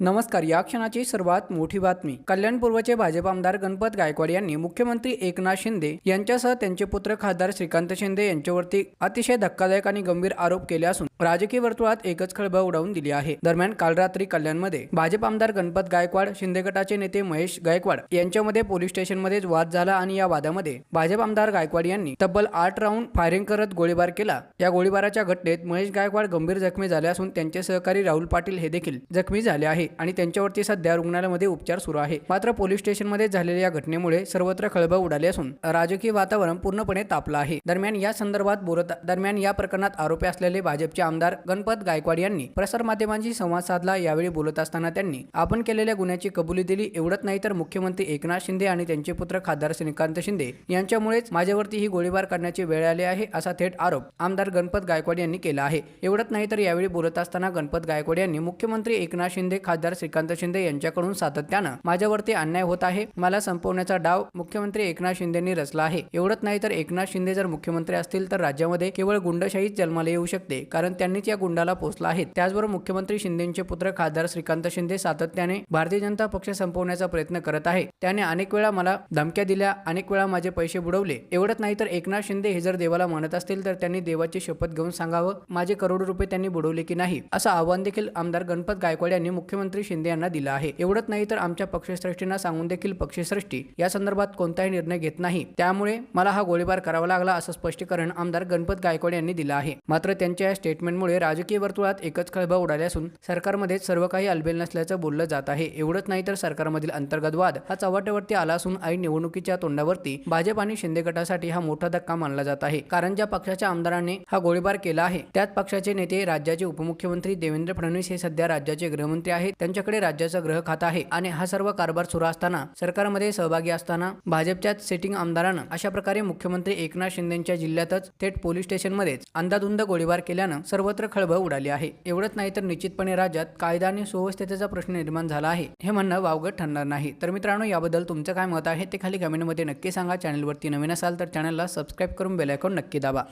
नमस्कार या क्षणाची सर्वात मोठी बातमी. कल्याण पूर्वचे भाजप आमदार गणपत गायकवाड यांनी मुख्यमंत्री एकनाथ शिंदे यांच्यासह त्यांचे पुत्र खासदार श्रीकांत शिंदे यांच्यावरती अतिशय धक्कादायक आणि गंभीर आरोप केले असून राजकीय वर्तुळात एकच खळबळ उडवून दिली आहे. दरम्यान काल रात्री कल्याणमध्ये भाजप आमदार गणपत गायकवाड शिंदे गटाचे नेते महेश गायकवाड यांच्यामध्ये पोलीस स्टेशनमध्ये वाद झाला आणि या वादामध्ये भाजप आमदार गायकवाड यांनी तब्बल आठ राऊंड फायरिंग करत गोळीबार केला. या गोळीबाराच्या घटनेत महेश गायकवाड गंभीर जखमी झाले असून त्यांचे सहकारी राहुल पाटील हे देखील जखमी झाले आहेत. आहे आणि त्यांच्यावरती सध्या रुग्णालयामध्ये उपचार सुरू आहे. मात्र पोलीस स्टेशनमध्ये झालेल्या या घटनेमुळे सर्वत्र खळबळ उडाली असून राजकीय वातावरण पूर्णपणे तापलं आहे. दरम्यान या संदर्भात बोलत दरम्यान या प्रकरणात आरोपी असलेले भाजपचे आमदार गणपत गायकवाड यांनी प्रसारमाध्यमांशी संवाद साधला. यावेळी बोलत असताना त्यांनी आपण केलेल्या गुन्ह्याची कबुली दिली एवढंच नाही तर मुख्यमंत्री एकनाथ शिंदे आणि त्यांचे पुत्र खासदार श्रीकांत शिंदे यांच्यामुळेच माझ्यावरती ही गोळीबार करण्याची वेळ आली आहे असा थेट आरोप आमदार गणपत गायकवाड यांनी केला आहे. एवढंच नाही तर यावेळी बोलत असताना गणपत गायकवाड यांनी मुख्यमंत्री एकनाथ शिंदे खासदार श्रीकांत शिंदे यांच्याकडून सातत्यानं माझ्यावरती अन्याय होत आहे. मला संपवण्याचा डाव मुख्यमंत्री एकनाथ शिंदेंनी रचला आहे. एवढंच नाही तर एकनाथ शिंदे जर मुख्यमंत्री असतील तर राज्यामध्ये केवळ गुंडशाहीच जन्माला येऊ शकते कारण त्यांनीच या गुंडाला पोचला आहे. त्याचबरोबर मुख्यमंत्री शिंदेचे पुत्र खासदार श्रीकांत शिंदे सातत्याने भारतीय जनता पक्ष संपवण्याचा प्रयत्न करत आहे. त्याने अनेक वेळा मला धमक्या दिल्या अनेक वेळा माझे पैसे बुडवले. एवढंच नाही तर एकनाथ शिंदे हे जर देवाला म्हणत असतील तर त्यांनी देवाची शपथ घेऊन सांगावं माझे करोडो रुपये त्यांनी बुडवले की नाही असं आव्हान देखील आमदार गणपत गायकवाड यांनी मुख्यमंत्री शिंदे यांना दिला आहे. एवढंच नाही तर आमच्या पक्षश्रेष्ठींना सांगून देखील पक्षश्रेष्ठी या संदर्भात कोणताही निर्णय घेत नाही. त्यामुळे मला हा गोळीबार करावा लागला असं स्पष्टीकरण आमदार गणपत गायकवाड यांनी दिलं आहे. मात्र त्यांच्या या स्टेटमेंटमुळे राजकीय वर्तुळात एकच खळबळ उडाली असून सरकारमध्ये सर्व काही अलबेल नसल्याचं बोललं जात आहे. एवढंच नाही तर सरकारमधील अंतर्गत वाद हा चव्हाट्यावरती आला असून आई निवडणुकीच्या तोंडावरती भाजप आणि शिंदे गटासाठी हा मोठा धक्का मानला जात आहे. कारण ज्या पक्षाच्या आमदारांनी हा गोळीबार केला आहे त्याच पक्षाचे नेते राज्याचे उपमुख्यमंत्री देवेंद्र फडणवीस हे सध्या राज्याचे गृहमंत्री आहेत. त्यांच्याकडे राज्याचं गृह खातं आहे आणि हा सर्व कारभार सुरू असताना सरकारमध्ये सहभागी असताना भाजपच्याच सेटिंग आमदारानं अशा प्रकारे मुख्यमंत्री एकनाथ शिंदेच्या जिल्ह्यातच थेट पोलीस स्टेशनमध्येच अंदाधुंद गोळीबार केल्यानं सर्वत्र खळबळ उडाली आहे. एवढंच नाही तर निश्चितपणे राज्यात कायदा आणि सुव्यवस्थेचा प्रश्न निर्माण झाला आहे हे म्हणणं वावगं ठरणार नाही. तर मित्रांनो याबद्दल तुमचं काय मत आहे ते खाली कमेंटमध्ये नक्की सांगा. चॅनलवरती नवीन असाल तर चॅनलला सबस्क्राईब करून बेलायकॉन नक्की दाबा.